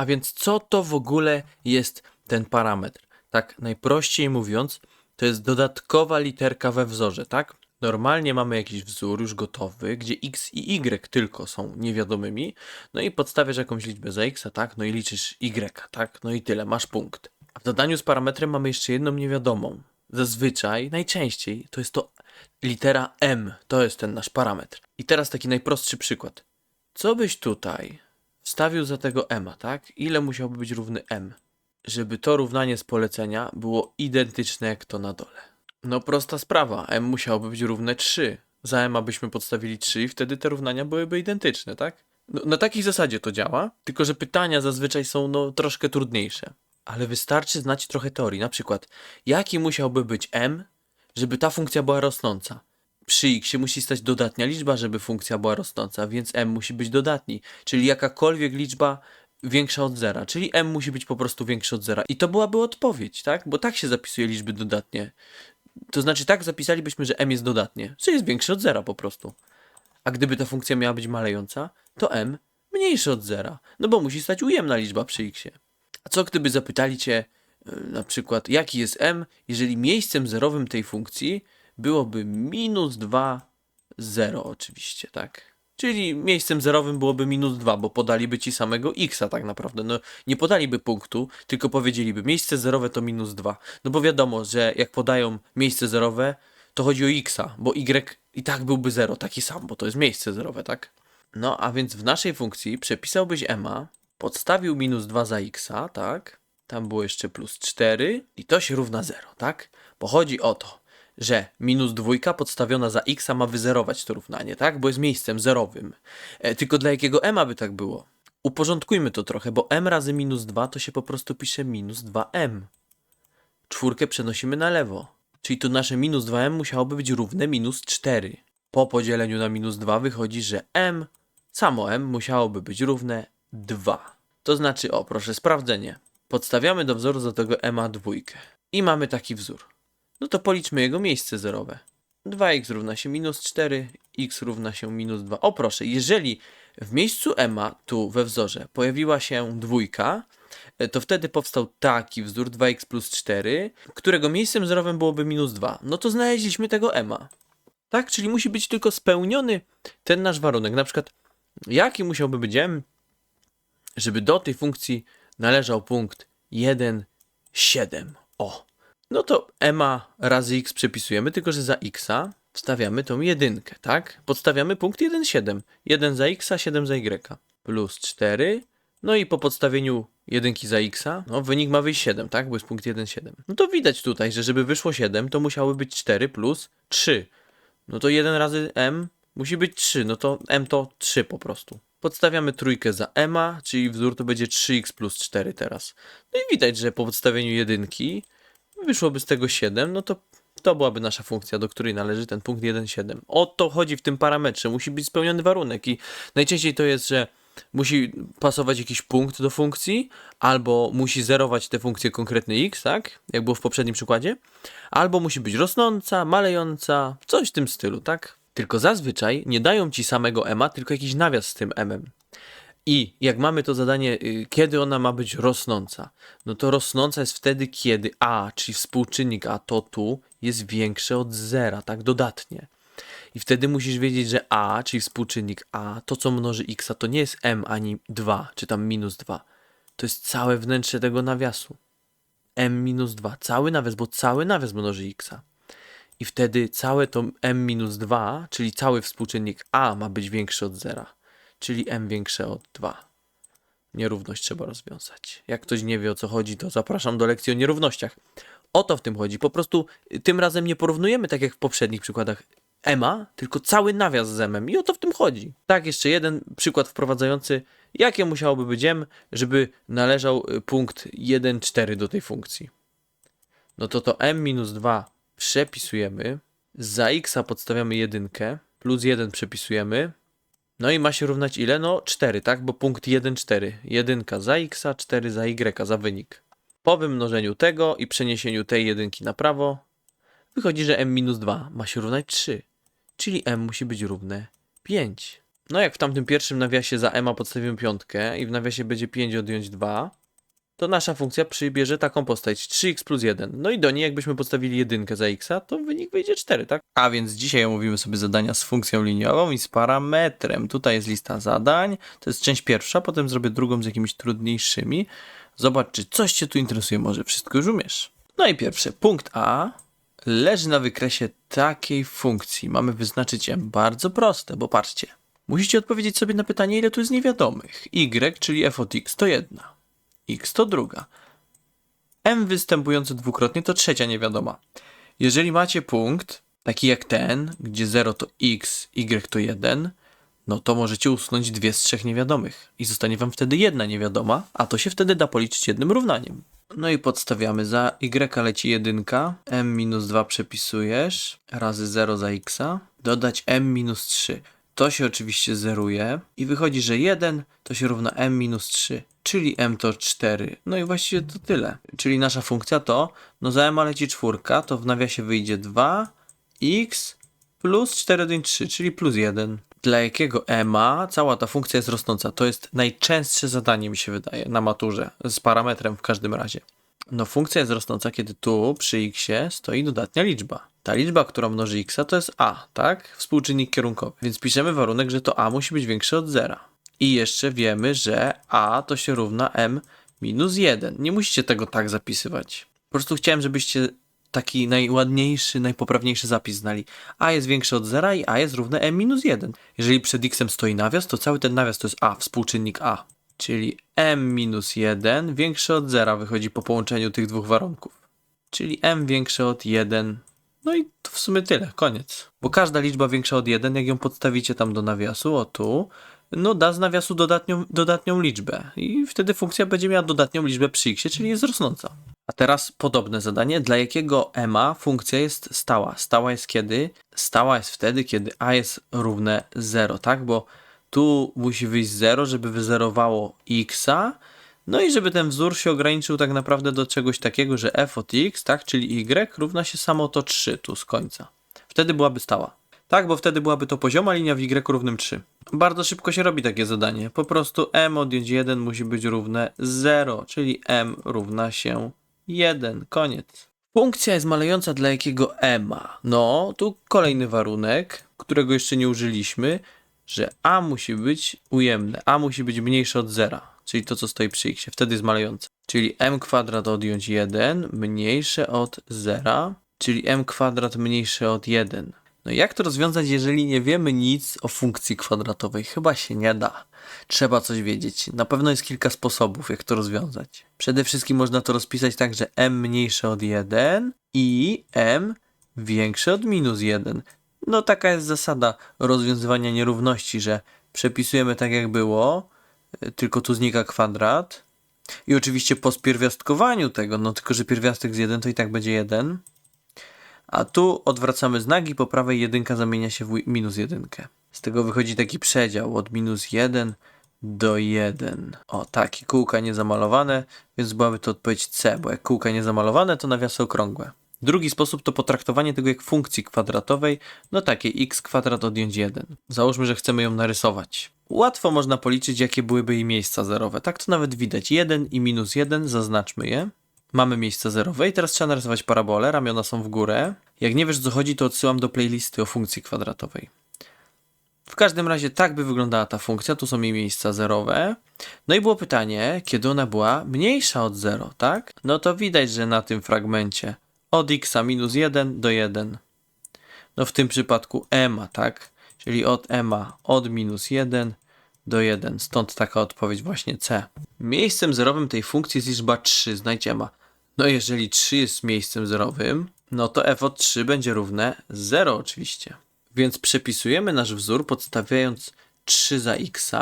A więc co to w ogóle jest ten parametr? Tak najprościej mówiąc, to jest dodatkowa literka we wzorze, tak? Normalnie mamy jakiś wzór już gotowy, gdzie x i y tylko są niewiadomymi, no i podstawiasz jakąś liczbę za x, tak? No i liczysz y, tak? No i tyle, masz punkt. A w dodaniu z parametrem mamy jeszcze jedną niewiadomą. Zazwyczaj, najczęściej, to jest to litera m, to jest ten nasz parametr. I teraz taki najprostszy przykład. Co byś tutaj wstawił za tego m, tak? Ile musiałby być równy m? Żeby to równanie z polecenia było identyczne jak to na dole. No prosta sprawa, m musiałoby być równe 3. Za m abyśmy podstawili 3 i wtedy te równania byłyby identyczne, tak? No, na takiej zasadzie to działa, tylko że pytania zazwyczaj są no troszkę trudniejsze. Ale wystarczy znać trochę teorii. Na przykład, jaki musiałby być m, żeby ta funkcja była rosnąca? Przy x musi stać dodatnia liczba, żeby funkcja była rosnąca, więc m musi być dodatni, czyli jakakolwiek liczba większa od zera, czyli m musi być po prostu większy od zera. I to byłaby odpowiedź, tak? Bo tak się zapisuje liczby dodatnie. To znaczy tak zapisalibyśmy, że m jest dodatnie, że jest większy od zera po prostu. A gdyby ta funkcja miała być malejąca, to m mniejszy od zera, no bo musi stać ujemna liczba przy x. A co gdyby zapytali cię y, na przykład, jaki jest m, jeżeli miejscem zerowym tej funkcji byłoby minus 2, 0 oczywiście, tak? Czyli miejscem zerowym byłoby minus 2, bo podaliby ci samego x tak naprawdę. No, nie podaliby punktu, tylko powiedzieliby miejsce zerowe to minus 2. No bo wiadomo, że jak podają miejsce zerowe, to chodzi o x, bo y i tak byłby 0, taki sam, bo to jest miejsce zerowe, tak? No a więc w naszej funkcji przepisałbyś ema, podstawił minus 2 za x, tak? Tam było jeszcze plus 4 i to się równa 0, tak? Bo chodzi o to, że minus dwójka podstawiona za x ma wyzerować to równanie, tak? Bo jest miejscem zerowym. E, tylko dla jakiego m by tak było? Uporządkujmy to trochę, bo m razy minus 2 to się po prostu pisze minus 2m. Czwórkę przenosimy na lewo. Czyli to nasze minus 2m musiałoby być równe minus 4. Po podzieleniu na minus 2 wychodzi, że m, samo m musiałoby być równe 2. To znaczy, o proszę, sprawdzenie. Podstawiamy do wzoru za tego m dwójkę. I mamy taki wzór. No to policzmy jego miejsce zerowe. 2x równa się minus 4, x równa się minus 2. O proszę, jeżeli w miejscu ema tu we wzorze pojawiła się dwójka, e, to wtedy powstał taki wzór 2x plus 4, którego miejscem zerowym byłoby minus 2. No to znaleźliśmy tego ema. Tak, czyli musi być tylko spełniony ten nasz warunek. Na przykład, jaki musiałby być m, żeby do tej funkcji należał punkt 1, 7. O, no to ema razy x przepisujemy, tylko że za x wstawiamy tą jedynkę, tak? Podstawiamy punkt 1, 7. 1 za x, 7 za y. Plus 4. No i po podstawieniu jedynki za x, no wynik ma wyjść 7, tak? Bo jest punkt 1, 7. No to widać tutaj, że żeby wyszło 7, to musiały być 4 plus 3. No to 1 razy m musi być 3, no to m to 3 po prostu. Podstawiamy trójkę za m, czyli wzór to będzie 3x plus 4 teraz. No i widać, że po podstawieniu jedynki wyszłoby z tego 7, no to to byłaby nasza funkcja, do której należy ten punkt 1,7. O to chodzi w tym parametrze. Musi być spełniony warunek i najczęściej to jest, że musi pasować jakiś punkt do funkcji, albo musi zerować tę funkcję konkretny x, tak? Jak było w poprzednim przykładzie, albo musi być rosnąca, malejąca, coś w tym stylu, tak? Tylko zazwyczaj nie dają ci samego ema, tylko jakiś nawias z tym emem. I jak mamy to zadanie, y, kiedy ona ma być rosnąca? No to rosnąca jest wtedy, kiedy a, czyli współczynnik a to tu jest większe od zera, tak dodatnie. I wtedy musisz wiedzieć, że a, czyli współczynnik a, to co mnoży x, to nie jest m ani 2, czy tam minus 2. To jest całe wnętrze tego nawiasu. m minus 2, cały nawias, bo cały nawias mnoży x. I wtedy całe to m minus 2, czyli cały współczynnik a ma być większy od zera czyli m większe od 2. Nierówność trzeba rozwiązać. Jak ktoś nie wie o co chodzi, to zapraszam do lekcji o nierównościach. O to w tym chodzi. Po prostu y, tym razem nie porównujemy tak jak w poprzednich przykładach EMA, tylko cały nawias z M. I o to w tym chodzi. Tak, jeszcze jeden przykład wprowadzający, jakie musiałoby być M, żeby należał y, punkt 1,4 do tej funkcji. No to to M minus 2 przepisujemy, za x podstawiamy jedynkę, plus 1 przepisujemy, no i ma się równać ile? No 4, tak? Bo punkt 1, 4. Jedynka za x, 4 za y za wynik. Po wymnożeniu tego i przeniesieniu tej jedynki na prawo, wychodzi, że m minus 2 ma się równać 3. Czyli m musi być równe 5. No jak w tamtym pierwszym nawiasie za m podstawimy piątkę i w nawiasie będzie 5 odjąć 2, to nasza funkcja przybierze taką postać 3x plus 1. No i do niej jakbyśmy podstawili jedynkę za x, to wynik wyjdzie 4, tak? A więc dzisiaj omówimy sobie zadania z funkcją liniową i z parametrem. Tutaj jest lista zadań, to jest część pierwsza, potem zrobię drugą z jakimiś trudniejszymi. Zobacz, czy coś Cię tu interesuje, może wszystko już umiesz. No i pierwszy, punkt A leży na wykresie takiej funkcji. Mamy wyznaczyć m bardzo proste, bo patrzcie. Musicie odpowiedzieć sobie na pytanie, ile tu jest niewiadomych. y, czyli f od x to jedna, x to druga. m występujący dwukrotnie to trzecia niewiadoma. Jeżeli macie punkt, taki jak ten, gdzie 0 to x, y to 1, no to możecie usunąć dwie z trzech niewiadomych i zostanie wam wtedy jedna niewiadoma, a to się wtedy da policzyć jednym równaniem. No i podstawiamy za y leci jedynka, m minus 2 przepisujesz, razy 0 za x, dodać m minus 3. To się oczywiście zeruje i wychodzi, że 1 to się równa m minus 3, czyli m to 4. No i właściwie to tyle. Czyli nasza funkcja to, no za m leci czwórka, to w nawiasie wyjdzie 2 x plus 4 odjąć 3, czyli plus 1. Dla jakiego ema cała ta funkcja jest rosnąca? To jest najczęstsze zadanie, mi się wydaje, na maturze, z parametrem w każdym razie. No funkcja jest rosnąca, kiedy tu przy x stoi dodatnia liczba. Ta liczba, która mnoży x, to jest a, tak? Współczynnik kierunkowy. Więc piszemy warunek, że to a musi być większe od zera. I jeszcze wiemy, że a to się równa m minus 1. Nie musicie tego tak zapisywać. Po prostu chciałem, żebyście taki najładniejszy, najpoprawniejszy zapis znali. A jest większe od zera i a jest równe m minus 1. Jeżeli przed x stoi nawias, to cały ten nawias to jest a, współczynnik a. Czyli m minus 1 większe od zera wychodzi po połączeniu tych dwóch warunków. Czyli m większe od 1. No i to w sumie tyle, koniec. Bo każda liczba większa od 1, jak ją podstawicie tam do nawiasu, o tu, no da z nawiasu dodatnią, dodatnią liczbę. I wtedy funkcja będzie miała dodatnią liczbę przy x, czyli jest rosnąca. A teraz podobne zadanie. Dla jakiego ema funkcja jest stała? Stała jest kiedy? Stała jest wtedy, kiedy a jest równe 0, tak? Bo tu musi wyjść 0, żeby wyzerowało xa. No i żeby ten wzór się ograniczył tak naprawdę do czegoś takiego, że f od x, tak? Czyli y równa się samo to 3 tu z końca. Wtedy byłaby stała. Tak, bo wtedy byłaby to pozioma linia w y równym 3. Bardzo szybko się robi takie zadanie. Po prostu m odjąć 1 musi być równe 0, czyli m równa się 1. Koniec. Funkcja jest malejąca dla jakiego ema? No, tu kolejny warunek, którego jeszcze nie użyliśmy, że a musi być ujemne, a musi być mniejsze od zera, czyli to, co stoi przy x, wtedy jest malejące. Czyli m kwadrat odjąć 1 mniejsze od zera, czyli m kwadrat mniejsze od 1. No jak to rozwiązać, jeżeli nie wiemy nic o funkcji kwadratowej? Chyba się nie da. Trzeba coś wiedzieć. Na pewno jest kilka sposobów, jak to rozwiązać. Przede wszystkim można to rozpisać tak, że m mniejsze od 1 i m większe od minus 1. No taka jest zasada rozwiązywania nierówności, że przepisujemy tak jak było, y, tylko tu znika kwadrat. I oczywiście po spierwiastkowaniu tego, no tylko że pierwiastek z 1 to i tak będzie 1. A tu odwracamy znak i po prawej jedynka zamienia się w minus jedynkę. Z tego wychodzi taki przedział od minus 1 do 1. O, takie kółka niezamalowane, więc byłaby to odpowiedź C, bo jak kółka niezamalowane, to nawiasy okrągłe. Drugi sposób to potraktowanie tego jak funkcji kwadratowej, no takie x kwadrat odjąć 1. Załóżmy, że chcemy ją narysować. Łatwo można policzyć, jakie byłyby jej miejsca zerowe. Tak to nawet widać. 1 i minus 1, zaznaczmy je. Mamy miejsce zerowe i teraz trzeba narysować parabolę, ramiona są w górę. Jak nie wiesz co chodzi, to odsyłam do playlisty o funkcji kwadratowej. W każdym razie tak by wyglądała ta funkcja, tu są jej miejsca zerowe. No i było pytanie, kiedy ona była mniejsza od 0, tak? No to widać, że na tym fragmencie od x minus 1 do 1. No w tym przypadku ema, tak? Czyli od ema od minus 1 do 1. Stąd taka odpowiedź właśnie C. Miejscem zerowym tej funkcji jest liczba 3, znajdź ema. No jeżeli 3 jest miejscem zerowym, no to f od 3 będzie równe 0 oczywiście. Więc przepisujemy nasz wzór podstawiając 3 za x.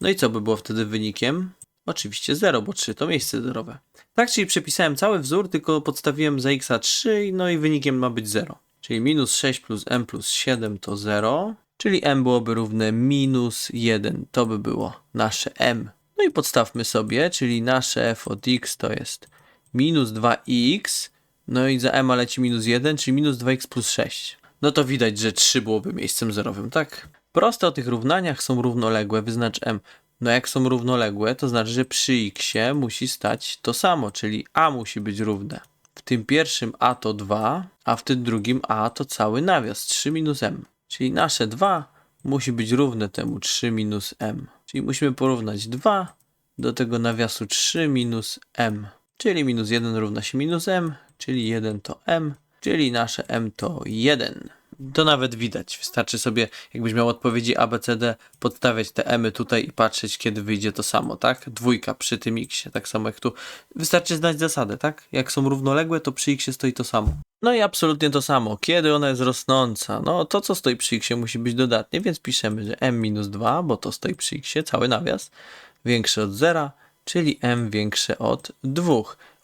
No i co by było wtedy wynikiem? Oczywiście 0, bo 3 to miejsce zerowe. Tak, czyli przepisałem cały wzór, tylko podstawiłem za x 3, no i wynikiem ma być 0. Czyli minus 6 plus m plus 7 to 0, czyli m byłoby równe minus 1. To by było nasze m. No i podstawmy sobie, czyli nasze f od x to jest minus 2x, no i za m leci minus 1, czyli minus 2x plus 6. No to widać, że 3 byłoby miejscem zerowym, tak? Proste o tych równaniach są równoległe, wyznacz m. No jak są równoległe, to znaczy, że przy x musi stać to samo, czyli a musi być równe. W tym pierwszym a to 2, a w tym drugim a to cały nawias 3 minus m. Czyli nasze 2 musi być równe temu 3 minus m. Czyli musimy porównać 2 do tego nawiasu 3 minus m. Czyli minus 1 równa się minus m, czyli 1 to m, czyli nasze m to 1. To nawet widać. Wystarczy sobie, jakbyś miał odpowiedzi A, B, C, D, podstawiać te emy tutaj i patrzeć, kiedy wyjdzie to samo, tak? Dwójka przy tym x, tak samo jak tu. Wystarczy znać zasadę, tak? Jak są równoległe, to przy x stoi to samo. No i absolutnie to samo. Kiedy ona jest rosnąca? No to, co stoi przy x musi być dodatnie, więc piszemy, że m minus 2, bo to stoi przy x, cały nawias, większe od zera, czyli m większe od 2.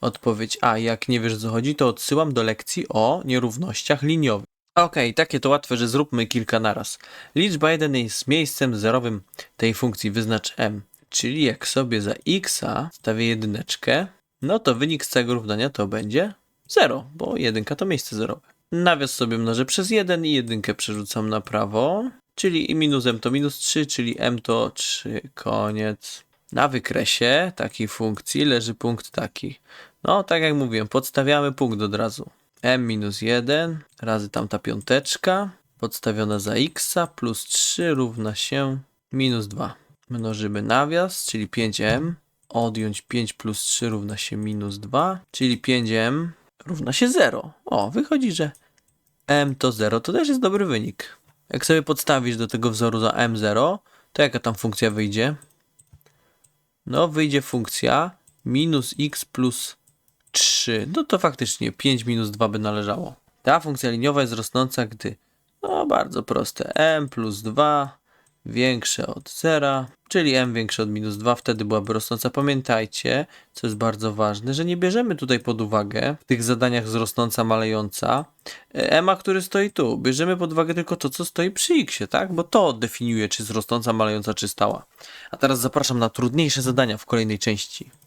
Odpowiedź A. Jak nie wiesz co chodzi, to odsyłam do lekcji o nierównościach liniowych. Okej, takie to łatwe, że zróbmy kilka naraz. Liczba 1 jest miejscem zerowym tej funkcji, wyznacz m. Czyli jak sobie za x stawię jedyneczkę, no to wynik z całego równania to będzie 0, bo jedynka to miejsce zerowe. Nawias sobie mnożę przez 1 i jedynkę przerzucam na prawo, czyli i minus m to minus 3, czyli m to 3, koniec. Na wykresie takiej funkcji leży punkt taki. No, tak jak mówiłem, podstawiamy punkt od razu. M minus 1 razy tamta piąteczka podstawiona za x plus 3 równa się minus 2. Mnożymy nawias, czyli 5m. Odjąć 5 plus 3 równa się minus 2, czyli 5m równa się 0. O, wychodzi, że m to 0, to też jest dobry wynik. Jak sobie podstawisz do tego wzoru za m0, to jaka tam funkcja wyjdzie? No, wyjdzie funkcja minus x plus 3. No to faktycznie 5 minus 2 by należało. Ta funkcja liniowa jest rosnąca, gdy, no bardzo proste, m plus 2 większe od 0, czyli m większe od minus 2, wtedy byłaby rosnąca. Pamiętajcie, co jest bardzo ważne, że nie bierzemy tutaj pod uwagę w tych zadaniach z rosnąca, malejąca m, który stoi tu. Bierzemy pod uwagę tylko to, co stoi przy x, tak? Bo to definiuje, czy jest rosnąca, malejąca, czy stała. A teraz zapraszam na trudniejsze zadania w kolejnej części.